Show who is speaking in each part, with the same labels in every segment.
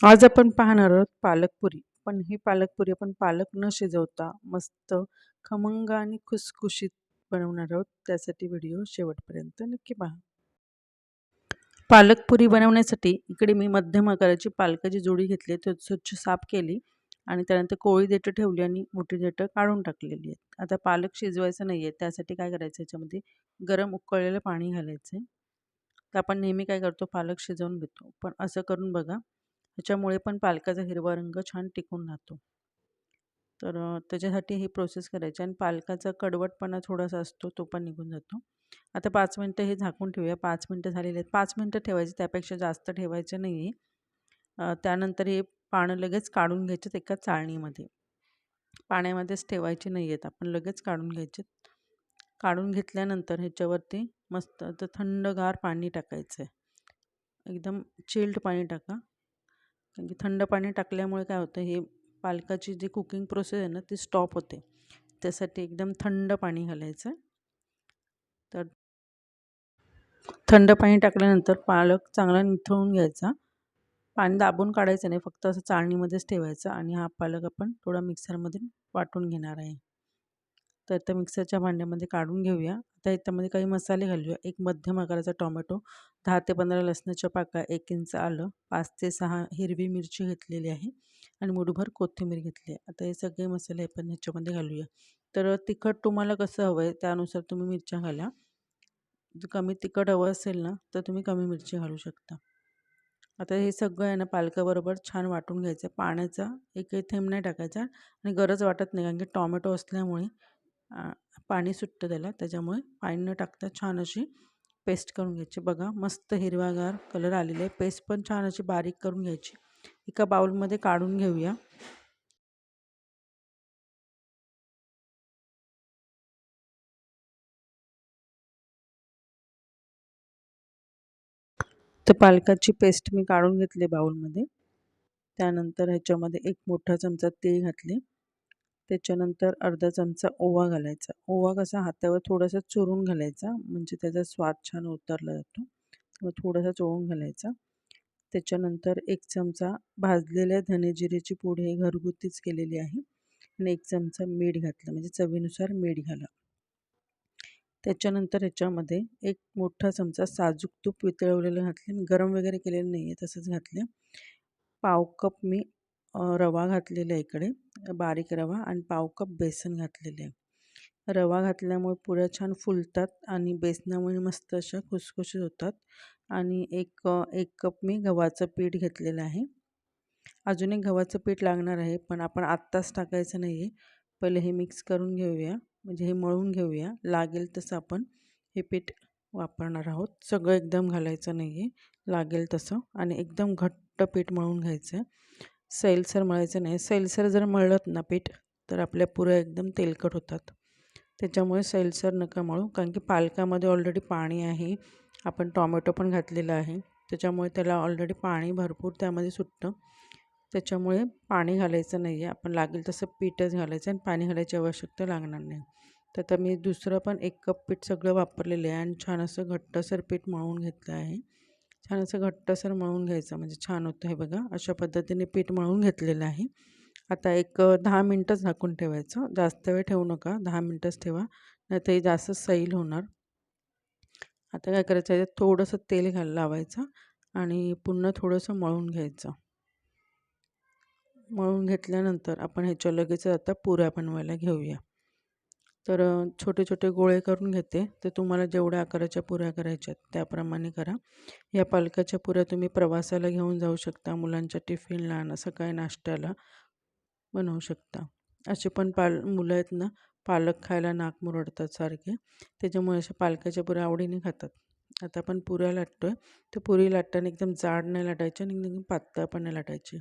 Speaker 1: आज आपण पाहणार आहोत पालकपुरी. पण ही पालकपुरी आपण पालक न शिजवता मस्त खमंग आणि खुसखुशीत बनवणार आहोत. त्यासाठी व्हिडिओ शेवटपर्यंत नक्की पहा. पालकपुरी बनवण्यासाठी इकडे मी मध्यम आकाराची पालकाची जोडी घेतली तो स्वच्छ साफ केली आणि त्यानंतर कोळी देठं ठेवली आणि मोठी देठं काढून टाकलेली आहेत. आता पालक शिजवायचं नाही आहे त्यासाठी काय करायचं? याच्यामध्ये गरम उकळलेलं पाणी घालायचं आहे तर आपण नेहमी काय करतो? पालक शिजवून घेतो. पण असं करून बघा ह्याच्यामुळे पण पालकाचा हिरवा रंग छान टिकून राहतो. तर त्याच्यासाठी ही प्रोसेस करायची आणि पालकाचा कडवटपणा थोडासा असतो तो पण निघून जातो. आता पाच मिनटं हे झाकून ठेवूया. पाच मिनटं झालेले आहेत. पाच मिनटं ठेवायचे त्यापेक्षा जास्त ठेवायचं नाही आहे त्यानंतर हे पानं लगेच काढून घ्यायचे एका चाळणीमध्ये. पाण्यामध्येच ठेवायचे नाही आहेत आपण लगेच काढून घ्यायचे. काढून घेतल्यानंतर ह्याच्यावरती मस्त तर थंडगार पाणी टाकायचं आहे एकदम चिल्ड पाणी टाका. कारण की थंड पाणी टाकल्यामुळे काय होतं हे पालकाची जी कुकिंग प्रोसेस आहे ना ती स्टॉप होते. त्यासाठी एकदम थंड पाणी घालायचं. तर थंड पाणी टाकल्यानंतर पालक चांगला निथळून घ्यायचा. पाणी दाबून काढायचं नाही फक्त असं चाळणीमध्येच ठेवायचं आणि हा पालक आपण थोडा मिक्सरमध्ये वाटून घेणार आहे. तर त्या मिक्सरच्या भांड्यामध्ये काढून घेऊया. आता याच्यामध्ये काही मसाले घालूया. एक मध्यम आकाराचा टोमॅटो दहा ते पंधरा लसणाच्या पाका एक इंच आलं पाच ते सहा हिरवी मिरची घेतलेली आहे आणि मुठभर कोथिंबीर घेतली आहे. आता हे सगळे मसाले आपण ह्याच्यामध्ये घालूया. तर तिखट तुम्हाला कसं हवं आहे त्यानुसार तुम्ही मिरच्या घाला. जर कमी तिखट हवं असेल ना तर तुम्ही कमी मिरची घालू शकता. आता हे सगळं आहे ना पालकाबरोबर छान वाटून घ्यायचं. पाण्याचा एकही थेंब नाही टाकायचा आणि गरज वाटत नाही कारण की टॉमॅटो असल्यामुळे पाणी सुटतं त्याला त्याच्यामुळे पाणी न टाकता छान अशी पेस्ट करून घ्यायची. बघा मस्त हिरवागार कलर आलेले आहे. पेस्ट पण छान अशी बारीक करून घ्यायची. एका बाउलमध्ये काढून घेऊया. तर पालकाची पेस्ट मी काढून घेतली बाउलमध्ये त्यानंतर ह्याच्यामध्ये एक मोठा चमचा तेल घातले. त्याच्यानंतर अर्धा चमचा ओवा घालायचा. ओवा कसा हातावर थोडासा चोरून घालायचा म्हणजे त्याचा स्वाद छान उतरला जातो. मग थोडासा चोळून घालायचा. त्याच्यानंतर एक चमचा भाजलेल्या धनेजिरेची पूड हे घरगुतीच केलेली आहे. आणि एक चमचा मीठ घातलं म्हणजे चवीनुसार मीठ घाला. त्याच्यानंतर ह्याच्यामध्ये एक मोठा चमचा साजूक तूप वितळवलेलं घातले. मी गरम वगैरे केलेलं नाही आहे तसंच घातलं पाव कप मी रवा घातलेला आहे इकडे बारीक रवा आणि पाव कप बेसन घातलेले आहे. रवा घातल्यामुळे पुऱ्या छान फुलतात आणि बेसनामुळे मस्त अशा खुसखुशीत होतात. आणि एक एक कप मी गव्हाचं पीठ घेतलेलं आहे. अजून एक गव्हाचं पीठ लागणार आहे पण आपण आत्ताच टाकायचं नाही आहे पहिले हे मिक्स करून घेऊया म्हणजे हे मळून घेऊया. लागेल तसं आपण हे पीठ वापरणार आहोत. सगळं एकदम घालायचं नाही आहे लागेल तसं आणि एकदम घट्ट पीठ मळून घ्यायचं आहे. सैलसर मळायचं नाही. सैलसर जर मळलं ना पीठ तर आपल्या पुऱ्या एकदम तेलकट होतात. त्याच्यामुळे सैलसर नका मळू कारण की पालकामध्ये ऑलरेडी पाणी आहे. आपण टॉमॅटो पण घातलेलं आहे. त्याच्यामुळे त्याला ऑलरेडी पाणी भरपूर त्यामध्ये सुटतं. त्याच्यामुळे पाणी घालायचं नाही आहे आपण लागेल तसं पीठच घालायचं आणि पाणी घालायची आवश्यकता लागणार नाही. तर आता मी दुसरं पण एक कप पीठ सगळं वापरलेलं आहे आणि छान असं घट्टसर पीठ मळून घेतलं आहे. छान असं घट्टसर मळून घ्यायचं म्हणजे छान होतं हे बघा. अशा पद्धतीने पीठ मळून घेतलेलं आहे. आता एक दहा मिनटंच झाकून ठेवायचं. जास्त वेळ ठेवू नका. दहा मिनटंच ठेवा. नाही ते जास्त सैल होणार. आता काय करायचं? आहे थोडंसं तेल घाल लावायचं आणि पुन्हा थोडंसं मळून घ्यायचं. मळून घेतल्यानंतर आपण ह्याच्या लगेच आता पुऱ्या बनवायला घेऊया. तर छोटे छोटे गोळे करून घेते. तर तुम्हाला जेवढ्या आकाराच्या पुऱ्या करायच्या त्याप्रमाणे करा. या पालकाच्या पुऱ्या तुम्ही प्रवासाला घेऊन जाऊ शकता मुलांच्या टिफिनला ना सकाळी नाश्त्याला बनवू शकता. असे पण पाल मुलं आहेत ना पालक खायला नाक मुरडतात सारखे. त्याच्यामुळे अशा पालकाच्या पुऱ्या आवडीने खातात. आता आपण पुऱ्या लाटतो आहे तर पुरी लाटताना एकदम जाड नाही लाटायची आणि एकदम पातळ पण नाही लाटायची.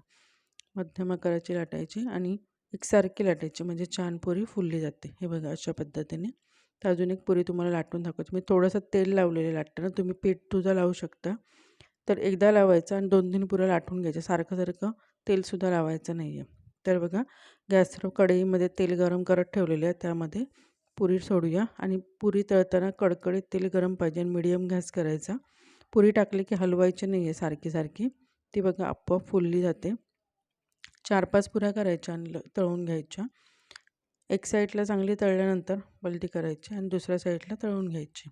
Speaker 1: मध्यम आकाराची लाटायची आणि एकसारखी लाटायची म्हणजे छान पुरी फुलली जाते. हे बघा अशा पद्धतीने. तर अजून एक पुरी तुम्हाला लाटून दाखवतो. मी थोडंसं तेल लावलेलं लाटताना तुम्ही पीठ सुद्धा लावू शकता. तर एकदा लावायचं आणि दोन तीन पुऱ्या लाटून घ्यायच्या. सारखं सारखं तेलसुद्धा लावायचं नाही आहे तर बघा गॅसवर कढईमध्ये तेल गरम करत ठेवलेले आहे. त्यामध्ये पुरी सोडूया आणि पुरी तळताना कडकडीत तेल गरम पाहिजे आणि मिडियम गॅस करायचा. पुरी टाकली की हलवायची नाही आहे सारखी सारखी ती बघा आपोआप फुलली जाते. चार पाच पुऱ्या करायच्या आणि तळून घ्यायच्या. एक साईडला चांगली तळल्यानंतर पलटी करायची आणि दुसऱ्या साईडला तळून घ्यायची.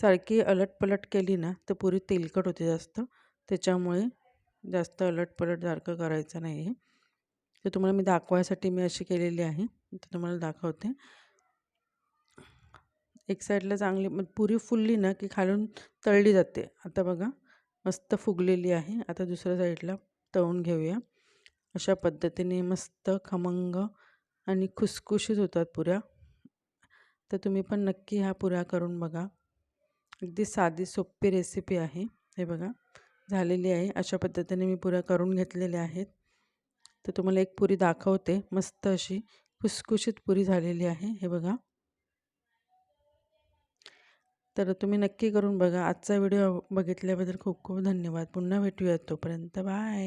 Speaker 1: सारखी अलटपलट केली ना तर पुरी तेलकट होते जास्त. त्याच्यामुळे जास्त अलटपलट सारखं करायचं नाही आहे तर तुम्हाला मी दाखवायसाठी मी अशी केलेली आहे. तर तुम्हाला दाखवते. एक साईडला चांगली मग पुरी फुलली ना की खालून तळली जाते. आता बघा मस्त फुगलेली आहे. आता दुसऱ्या साईडला तळून घेऊया. अशा पद्धतीने मस्त खमंग आणि खुसखुशीत होतात पुऱ्या. तर तुम्ही पण नक्की ह्या पुऱ्या करून बघा. अगदी साधी सोपी रेसिपी आहे. हे बघा झालेली आहे. अशा पद्धतीने मी पुऱ्या करून घेतलेल्या आहेत. तर तुम्हाला एक पुरी दाखवते. मस्त अशी खुसखुशीत पुरी झालेली आहे. हे बघा. तर तुम्ही नक्की करून बघा. आजचा व्हिडिओ बघितल्याबद्दल खूप खूप धन्यवाद. पुन्हा भेटूयात तोपर्यंत. बाय!